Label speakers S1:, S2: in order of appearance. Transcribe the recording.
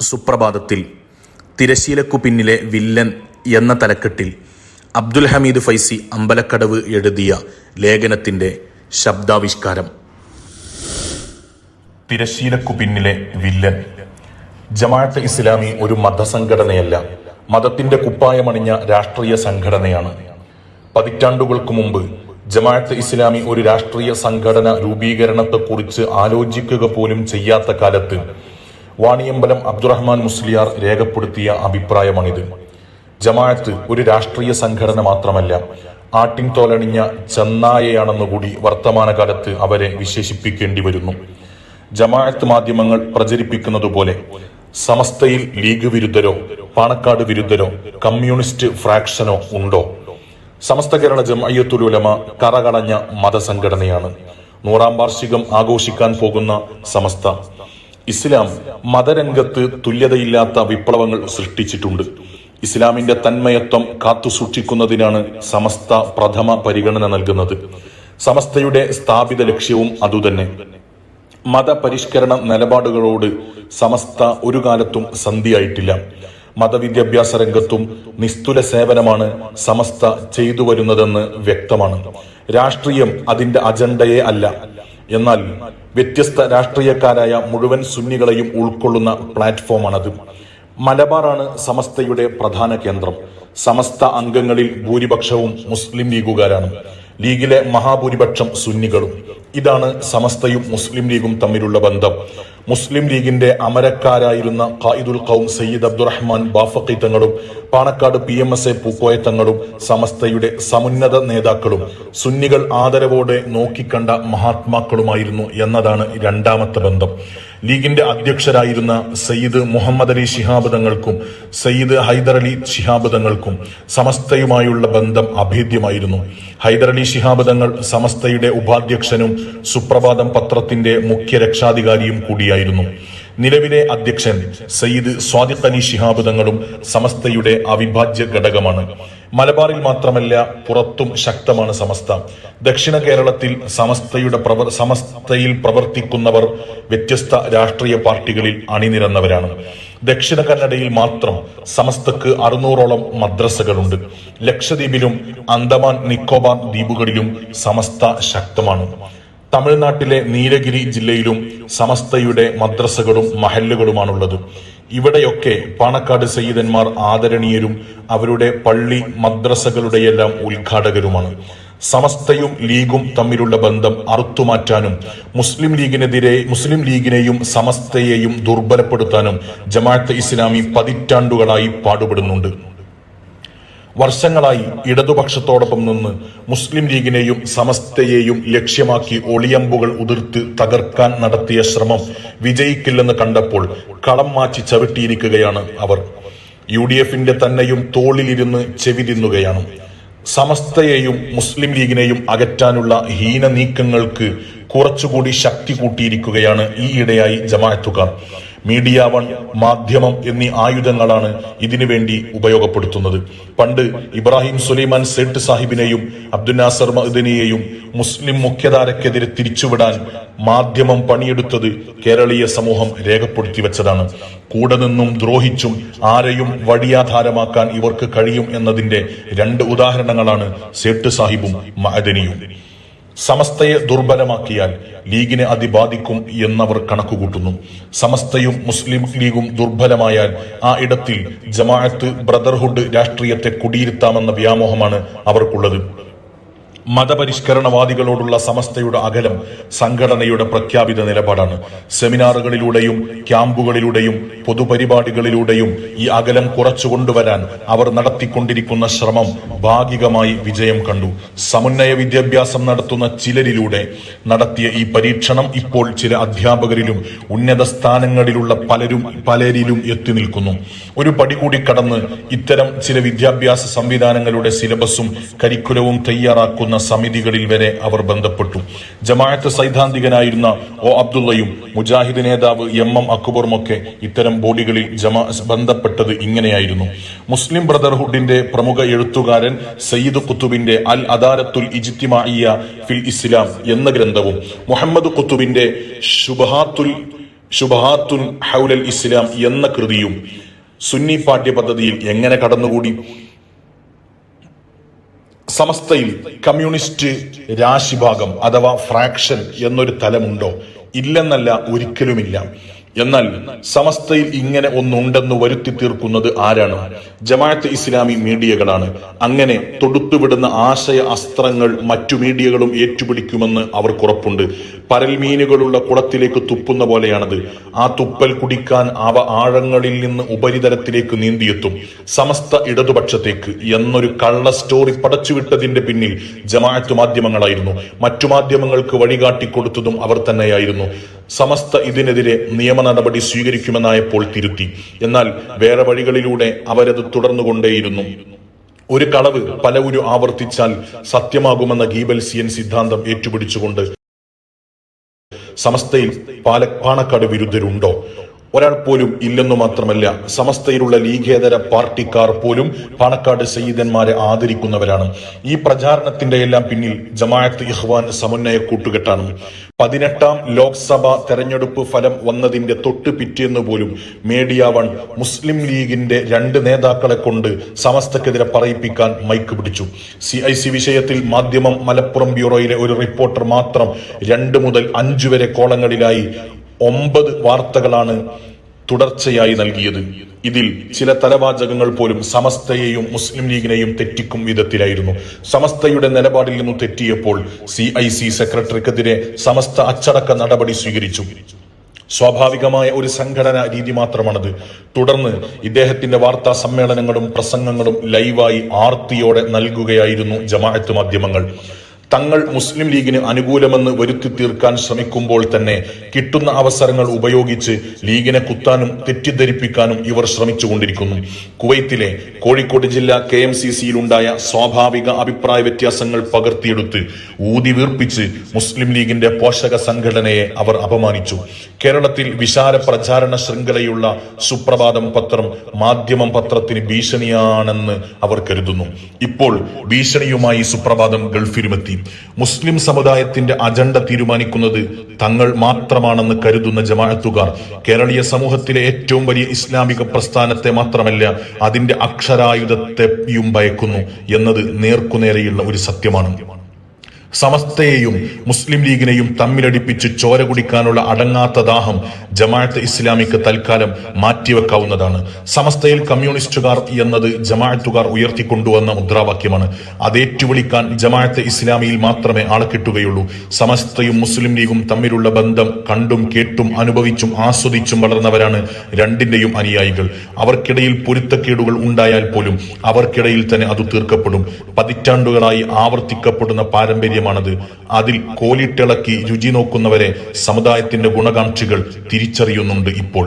S1: സുപ്രഭാതത്തിൽ തിരശീലക്കു പിന്നിലെ വില്ലൻ എന്ന തലക്കെട്ടിൽ അബ്ദുൽ ഹമീദ് ഫൈസി അമ്പലക്കടവ് എഴുതിയ ലേഖനത്തിന്റെ ശബ്ദാവിഷ്കാരം.
S2: തിരശീലക്കു പിന്നിലെ വില്ലൻ. ജമാഅത്ത് ഇസ്ലാമി ഒരു മതസംഘടനയല്ല. മതത്തിന്റെ കുപ്പായമണിഞ്ഞ രാഷ്ട്രീയ സംഘടനയാണ്. പതിറ്റാണ്ടുകൾക്ക് മുമ്പ് ജമാഅത്ത് ഇസ്ലാമി ഒരു രാഷ്ട്രീയ സംഘടന രൂപീകരണത്തെക്കുറിച്ച് ആലോചിക്കുക പോലും ചെയ്യാത്ത കാലത്ത് വാണിയമ്പലം അബ്ദുറഹ്മാൻ മുസ്ലിയാർ രേഖപ്പെടുത്തിയ അഭിപ്രായമാണിത്. ജമാഅത്ത് ഒരു രാഷ്ട്രീയ സംഘടന മാത്രമല്ല ആട്ടിൻ തോലണിഞ്ഞ ചെന്നായയാണെന്നുകൂടി വർത്തമാനകാലത്ത് അവരെ വിശേഷിപ്പിക്കേണ്ടി വരുന്നു. ജമാഅത്ത് മാധ്യമങ്ങൾ പ്രചരിപ്പിക്കുന്നതുപോലെ സമസ്തയിൽ ലീഗ് വിരുദ്ധരോ പാണക്കാട് വിരുദ്ധരോ കമ്മ്യൂണിസ്റ്റ് ഫ്രാക്ഷനോ ഉണ്ടോ? സമസ്ത കേരള ജമയ്യത്തുലുലമ കറകളഞ്ഞ മതസംഘടനയാണ്. നൂറാം വാർഷികം ആഘോഷിക്കാൻ പോകുന്ന സമസ്ത. ഇസ്ലാം മതരംഗത്ത് തുല്യതയില്ലാത്ത വിപ്ലവങ്ങൾ സൃഷ്ടിച്ചിട്ടുണ്ട്. ഇസ്ലാമിന്റെ തന്മയത്വം കാത്തുസൂക്ഷിക്കുന്നതിനാണ് സമസ്ത പ്രഥമ പരിഗണന നൽകുന്നത്. സമസ്തയുടെ സ്ഥാപിത ലക്ഷ്യവും അതുതന്നെ. മതപരിഷ്കരണ നിലപാടുകളോട് സമസ്ത ഒരു കാലത്തും സന്ധിയായിട്ടില്ല. മതവിദ്യാഭ്യാസ രംഗത്തും നിസ്തുല സേവനമാണ് സമസ്ത ചെയ്തു വരുന്നതെന്ന് വ്യക്തമാണ്. രാഷ്ട്രീയം അതിന്റെ അജണ്ടയെ അല്ല. എന്നാൽ വ്യത്യസ്ത രാഷ്ട്രീയക്കാരായ മുഴുവൻ സുന്നികളെയും ഉൾക്കൊള്ളുന്ന പ്ലാറ്റ്ഫോമാണത്. മലബാറാണ് സമസ്തയുടെ പ്രധാന കേന്ദ്രം. സമസ്ത അംഗങ്ങളിൽ ഭൂരിപക്ഷവും മുസ്ലിം ലീഗുകാരാണ്. ലീഗിലെ മഹാഭൂരിപക്ഷം സുന്നികളും. ഇതാണ് സമസ്തയും മുസ്ലിം ലീഗും തമ്മിലുള്ള ബന്ധം. മുസ്ലിം ലീഗിന്റെ അമരക്കാരായിരുന്ന ഖായിദുൽ ഖൗം സയ്യിദ് അബ്ദുറഹ്മാൻ ബാഫഖി തങ്ങളും Panakkad P M S A Pookoya തങ്ങളും സമസ്തയുടെ സമുന്നത നേതാക്കളും സുന്നികൾ ആദരവോടെ നോക്കിക്കണ്ട മഹാത്മാക്കളുമായിരുന്നു എന്നതാണ് രണ്ടാമത്തെ ബന്ധം. ലീഗിന്റെ അധ്യക്ഷരായിരുന്ന സയ്യിദ് മുഹമ്മദ് അലി ശിഹാബ് തങ്ങൾക്കും സയ്യിദ് ഹൈദർ അലി ശിഹാബ് തങ്ങൾക്കും സമസ്തയുമായുള്ള ബന്ധം അഭേദ്യമായിരുന്നു. ഹൈദർ അലി ശിഹാബ് തങ്ങൾ സമസ്തയുടെ ഉപാധ്യക്ഷനും സുപ്രഭാതം പത്രത്തിന്റെ മുഖ്യ രക്ഷാധികാരിയും കൂടിയായിരുന്നു. നിലവിലെ അധ്യക്ഷൻ സയ്യിദ് സ്വാദിഖ് അലി ശിഹാബ് തങ്ങളും സമസ്തയുടെ അവിഭാജ്യ ഘടകമാണ്. മലബാറിൽ മാത്രമല്ല പുറത്തും ശക്തമാണ് സമസ്ത. ദക്ഷിണ കേരളത്തിൽ സമസ്തയുടെ പ്രവർ സമസ്തയിൽ പ്രവർത്തിക്കുന്നവർ വ്യത്യസ്ത രാഷ്ട്രീയ പാർട്ടികളിൽ അണിനിരന്നവരാണ്. ദക്ഷിണ കന്നഡയിൽ മാത്രം സമസ്തക്ക് അറുന്നൂറോളം മദ്രസകളുണ്ട്. ലക്ഷദ്വീപിലും അന്തമാൻ നിക്കോബാർ ദ്വീപുകളിലും സമസ്ത ശക്തമാണ്. തമിഴ്നാട്ടിലെ നീലഗിരി ജില്ലയിലും സമസ്തയുടെ മദ്രസകളും മഹല്ലുകളുമാണുള്ളത്. ഇവിടെയൊക്കെ പാണക്കാട് സയ്യിദന്മാർ ആദരണീയരും അവരുടെ പള്ളി മദ്രസകളുടെയെല്ലാം ഉദ്ഘാടകരുമാണ്. സമസ്തയും ലീഗും തമ്മിലുള്ള ബന്ധം അറുത്തുമാറ്റാനും മുസ്ലിം ലീഗിനെതിരെ മുസ്ലിം ലീഗിനെയും സമസ്തയെയും ദുർബലപ്പെടുത്താനും ജമാഅത്ത് ഇസ്ലാമി പതിറ്റാണ്ടുകളായി പാടുപെടുന്നുണ്ട്. വർഷങ്ങളായി ഇടതുപക്ഷത്തോടൊപ്പം നിന്ന് മുസ്ലിം ലീഗിനെയും സമസ്തയെയും ലക്ഷ്യമാക്കി ഒളിയമ്പുകൾ ഉതിർത്ത് തകർക്കാൻ നടത്തിയ ശ്രമം വിജയിക്കില്ലെന്ന് കണ്ടപ്പോൾ കളം മാറ്റി ചവിട്ടിയിരിക്കുകയാണ് അവർ. യു ഡി എഫിന്റെ തന്നെയും തോളിലിരുന്ന് ചെവി തിന്നുകയാണ് സമസ്തയെയും മുസ്ലിം ലീഗിനെയും അകറ്റാനുള്ള ഹീന നീക്കങ്ങൾക്ക് കുറച്ചുകൂടി ശക്തി കൂട്ടിയിരിക്കുകയാണ് ഈയിടെയായി ജമാഅത്തുകാർ. മീഡിയ വൺ മാധ്യമം എന്നീ ആയുധങ്ങളാണ് ഇതിനുവേണ്ടി ഉപയോഗപ്പെടുത്തുന്നത്. പണ്ട് ഇബ്രാഹിം സുലൈമാൻ സേട്ട് സാഹിബിനെയും അബ്ദുൽ നാസർ മഹദിനെയും മുസ്ലിം മുഖ്യധാരക്കെതിരെ തിരിച്ചുവിടാൻ മാധ്യമം പണിയെടുത്തത് കേരളീയ സമൂഹം രേഖപ്പെടുത്തി വെച്ചതാണ്. കൂടെ നിന്നും ദ്രോഹിച്ചും ആരെയും വഴിയാധാരമാക്കാൻ ഇവർക്ക് കഴിയും എന്നതിന്റെ രണ്ട് ഉദാഹരണങ്ങളാണ് സേട്ട് സാഹിബും മഹദനിയും സമസ്തയെ ദുർബലമാക്കിയാൽ ലീഗിനെ അതിബാധിക്കും എന്നവർ കണക്കുകൂട്ടുന്നു. സമസ്തയും മുസ്ലിം ലീഗും ദുർബലമായാൽ ആ ഇടത്തിൽ ജമാഅത്ത് ബ്രദർഹുഡ് രാഷ്ട്രീയത്തെ കുടിയിരുത്താമെന്ന വ്യാമോഹമാണ് അവർക്കുള്ളത്. മതപരിഷ്കരണവാദികളോടുള്ള സമസ്തയുടെ അകലം സംഘടനയുടെ പ്രഖ്യാപിത നിലപാടാണ്. സെമിനാറുകളിലൂടെയും ക്യാമ്പുകളിലൂടെയും പൊതുപരിപാടികളിലൂടെയും ഈ അകലം കുറച്ചു കൊണ്ടുവരാൻ അവർ നടത്തിക്കൊണ്ടിരിക്കുന്ന ശ്രമം ഭാഗികമായി വിജയം കണ്ടു. സമന്വയ വിദ്യാഭ്യാസം നടത്തുന്ന ചിലരിലൂടെ നടത്തിയ ഈ പരീക്ഷണം ഇപ്പോൾ ചില അധ്യാപകരിലും ഉന്നത സ്ഥാനങ്ങളിലുള്ള പലരും പലരിലും എത്തി നിൽക്കുന്നു. ഒരു പടി കൂടി കടന്ന് ഇത്തരം ചില വിദ്യാഭ്യാസ സംവിധാനങ്ങളുടെ സിലബസും കരിക്കുലവും തയ്യാറാക്കുന്ന. സമിതികളിൽ വരെ അവർ ബന്ധപ്പെട്ടു. ജമാഅത്ത് സൈദ്ധാന്തികനായിരുന്ന ഒ അബ്ദുള്ളയും മുജാഹിദ് നേതാവ് എം എം അക്ബറും ഒക്കെ ഇത്തരം ബോഡികളിൽ ജമാ ബന്ധപ്പെട്ടത് ഇങ്ങനെയായിരുന്നു. മുസ്ലിം ബ്രദർഹുഡിന്റെ പ്രമുഖ എഴുത്തുകാരൻ സയ്യിദ് കുത്തുബിന്റെ അൽ അദാരത്തുൽ ഇജിത്തിമായ ഫിൽ ഇസ്ലാം എന്ന ഗ്രന്ഥവും മുഹമ്മദ് കുത്തുബിന്റെ ശുബഹാത്തുൽ ഷുബഹാത്തുൻ ഹൗലൽ ഇസ്ലാം എന്ന കൃതിയും സുന്നി പാഠ്യ പദ്ധതിയിൽ എങ്ങനെ കടന്നുകൂടി? സമസ്തയിൽ കമ്മ്യൂണിസ്റ്റ് രാശിഭാഗം അഥവാ ഫ്രാക്ഷൻ എന്നൊരു തലമുണ്ടോ? ഇല്ലെന്നല്ല ഒരിക്കലുമില്ല. എന്നാൽ സമസ്തയിൽ ഇങ്ങനെ ഒന്നുണ്ടെന്ന് വരുത്തി തീർക്കുന്നത് ആരാണ്? ജമാഅത്ത് ഇസ്ലാമി മീഡിയകളാണ്. അങ്ങനെ തൊടുത്തുവിടുന്ന ആശയ അസ്ത്രങ്ങൾ മറ്റു മീഡിയകളും ഏറ്റുപിടിക്കുമെന്ന് അവർക്കുറപ്പുണ്ട് പരൽമീനുകളുള്ള കുളത്തിലേക്ക് തുപ്പുന്ന പോലെയാണത്. ആ തുപ്പൽ കുടിക്കാൻ അവ ആഴങ്ങളിൽ നിന്ന് ഉപരിതലത്തിലേക്ക് നീന്തിയെത്തും. സമസ്ത ഇടതുപക്ഷത്തേക്ക് എന്നൊരു കള്ള സ്റ്റോറി പടച്ചുവിട്ടതിന്റെ പിന്നിൽ ജമാഅത്ത് മാധ്യമങ്ങളായിരുന്നു. മറ്റു മാധ്യമങ്ങൾക്ക് വഴികാട്ടിക്കൊടുത്തതും അവർ തന്നെയായിരുന്നു. സമസ്ത ഇതിനെതിരെ നിയമ നടപടി സ്വീകരിക്കുമെന്നായപ്പോൾ തിരുത്തി. എന്നാൽ വേറെ വഴികളിലൂടെ അവരത് തുടർന്നുകൊണ്ടേയിരുന്നു. ഒരു കളവ് പല ഒരു ആവർത്തിച്ചാൽ സത്യമാകുമെന്ന ഗീബൽസിയൻ സിദ്ധാന്തം ഏറ്റുപിടിച്ചുകൊണ്ട് സമസ്തയിൽ പാല വിരുദ്ധരുണ്ടോ? ഒരാൾ പോലും ഇല്ലെന്നു മാത്രമല്ല സമസ്തയിലുള്ള ലീഗേതര പാർട്ടിക്കാർ പോലും പാണക്കാട് സയ്യിദന്മാരെ ആദരിക്കുന്നവരാണ്. ഈ പ്രചാരണത്തിന്റെ എല്ലാം പിന്നിൽ ജമാഅത്ത് ഇഹ്വാൻ സമന്വയ കൂട്ടുകെട്ടാണ്. പതിനെട്ടാം ലോക്സഭാ തെരഞ്ഞെടുപ്പ് ഫലം വന്നതിന്റെ തൊട്ട് പിറ്റേന്ന് പോലും മീഡിയ വൺ മുസ്ലിം ലീഗിന്റെ രണ്ട് നേതാക്കളെ കൊണ്ട് സമസ്തക്കെതിരെ പറയിപ്പിക്കാൻ മൈക്ക് പിടിച്ചു. സി ഐ സി വിഷയത്തിൽ മാധ്യമം മലപ്പുറം ബ്യൂറോയിലെ ഒരു റിപ്പോർട്ടർ മാത്രം രണ്ട് മുതൽ അഞ്ചു വരെ കോളങ്ങളിലായി ഒമ്പത് വാർത്തകളാണ് തുടർച്ചയായി നൽകിയത്. ഇതിൽ ചില തലവാചകങ്ങൾ പോലും സമസ്തയെയും മുസ്ലിം ലീഗിനെയും തെറ്റിക്കും വിധത്തിലായിരുന്നു. സമസ്തയുടെ നിലപാടിൽ നിന്നും തെറ്റിയപ്പോൾ സി ഐ സി സെക്രട്ടറിക്കെതിരെ സമസ്ത അച്ചടക്ക നടപടി സ്വീകരിച്ചു. സ്വാഭാവികമായ ഒരു സംഘടന രീതി മാത്രമാണത്. തുടർന്ന് ഇദ്ദേഹത്തിന്റെ വാർത്താ സമ്മേളനങ്ങളും പ്രസംഗങ്ങളും ലൈവായി ആർത്തിയോടെ നൽകുകയായിരുന്നു ജമാഅത്ത് മാധ്യമങ്ങൾ. തങ്ങൾ മുസ്ലിം ലീഗിന് അനുകൂലമെന്ന് വരുത്തി തീർക്കാൻ ശ്രമിക്കുമ്പോൾ തന്നെ കിട്ടുന്ന അവസരങ്ങൾ ഉപയോഗിച്ച് ലീഗിനെ കുത്താനും തെറ്റിദ്ധരിപ്പിക്കാനും ഇവർ ശ്രമിച്ചുകൊണ്ടിരിക്കുന്നു. കുവൈത്തിലെ കോഴിക്കോട് ജില്ല കെ എം സി സിയിലുണ്ടായ സ്വാഭാവിക അഭിപ്രായ വ്യത്യാസങ്ങൾ പകർത്തിയെടുത്ത് ഊതി വീർപ്പിച്ച് മുസ്ലിം ലീഗിന്റെ പോഷക സംഘടനയെ അവർ അപമാനിച്ചു. കേരളത്തിൽ വിശാല പ്രചാരണ ശൃംഖലയുള്ള സുപ്രഭാതം പത്രം മാധ്യമം പത്രത്തിന് ഭീഷണിയാണെന്ന് അവർ കരുതുന്നു. ഇപ്പോൾ ഭീഷണിയുമായി സുപ്രഭാതം ഗൾഫിലുമെത്തി. മുസ്ലിം സമുദായത്തിന്റെ അജണ്ട തീരുമാനിക്കുന്നത് തങ്ങൾ മാത്രമാണെന്ന് കരുതുന്ന ജമാഅത്തുകാർ. കേരളീയ സമൂഹത്തിലെ ഏറ്റവും വലിയ ഇസ്ലാമിക പ്രസ്ഥാനത്തെ മാത്രമല്ല അതിന്റെ അക്ഷരായുധത്തെയും ഭയക്കുന്നു എന്നത് നേർക്കുനേരെയുള്ള ഒരു സത്യമാണ്. സമസ്തയെയും മുസ്ലിം ലീഗിനെയും തമ്മിലടിപ്പിച്ച് ചോര കുടിക്കാനുള്ള അടങ്ങാത്ത ദാഹം ജമാഅത്ത് ഇസ്ലാമിക്ക് തൽക്കാലം മാറ്റിവെക്കാവുന്നതാണ്. സമസ്തയിൽ കമ്മ്യൂണിസ്റ്റുകാർ എന്നത് ജമാഅത്തുകാർ ഉയർത്തിക്കൊണ്ടുവന്ന മുദ്രാവാക്യമാണ്. അതേറ്റുവിളിക്കാൻ ജമാഅത്ത് ഇസ്ലാമിയിൽ മാത്രമേ ആളെ കിട്ടുകയുള്ളൂ സമസ്തയും മുസ്ലിം ലീഗും തമ്മിലുള്ള ബന്ധം കണ്ടും കേട്ടും അനുഭവിച്ചും ആസ്വദിച്ചും വളർന്നവരാണ് രണ്ടിന്റെയും അനുയായികൾ. അവർക്കിടയിൽ പൊരുത്തക്കേടുകൾ ഉണ്ടായാൽ പോലും അവർക്കിടയിൽ തന്നെ അത് തീർക്കപ്പെടും. പതിറ്റാണ്ടുകളായി ആവർത്തിക്കപ്പെടുന്ന പാരമ്പര്യമാണത് അതിൽ കോലിട്ടിളക്കി രുചി നോക്കുന്നവരെ സമുദായത്തിന്റെ ഗുണകാംക്ഷികൾ തിരിച്ചറിയുന്നുണ്ട് ഇപ്പോൾ.